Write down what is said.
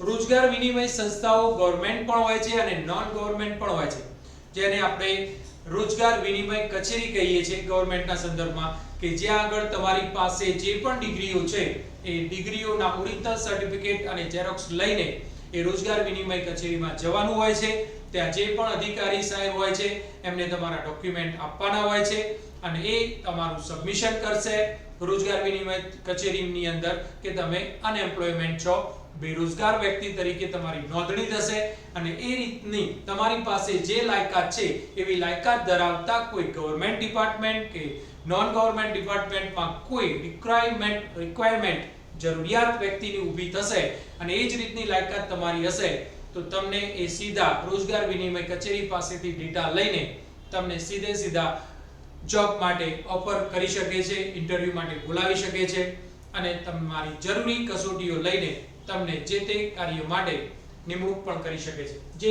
રોજગાર વિનિમય સંસ્થાઓ ગવર્મેન્ટ પણ હોય છે અને નોન ગવર્મેન્ટ પણ હોય છે. જેને આપણે રોજગાર વિનિમય કચેરી કહીએ છીએ ગવર્મેન્ટના સંદર્ભમાં કે જ્યાં આગળ તમારી પાસે જે પણ ડિગ્રીઓ છે, એ ડિગ્રીઓના ઓરિજિનલ સર્ટિફિકેટ અને ઝેરોક્સ લઈને એ રોજગાર વિનિમય કચેરીમાં જવાનું હોય છે. ત્યાં જે પણ અધિકારી સાહેબ હોય છે, એમને તમારા ડોક્યુમેન્ટ આપવાના હોય છે અને એ તમારું સબમિશન કરશે. રોજગાર વિનિમય કચેરીની અંદર કે તમે અનએમ્પ્લોયમેન્ટ છો, બેરોજગાર વ્યક્તિ તરીકે તમારી નોંધણી થશે અને એ રીતની તમારી પાસે જે લાયકાત છે, એવી લાયકાત ધરાવતા કોઈ ગવર્મેન્ટ ડિપાર્ટમેન્ટ કે નોન ગવર્મેન્ટ ડિપાર્ટમેન્ટમાં કોઈ રિક્વાયરમેન્ટ રિક્વાયરમેન્ટ જરૂરિયાત વ્યક્તિની ઊભી થશે અને એ જ રીતની લાયકાત તમારી હશે, તો તમને એ સીધા રોજગાર વિનિમય કચેરી પાસેથી ડેટા લઈને તમને સીધે સીધા જોબ માટે ઓફર કરી શકે છે ઇન્ટરવ્યૂ માટે બોલાવી શકે છે અને તમારી જરૂરી કસોટીઓ લઈને તમને જે તે કાર્ય માટે નિમણૂક પણ કરી શકે છે. જે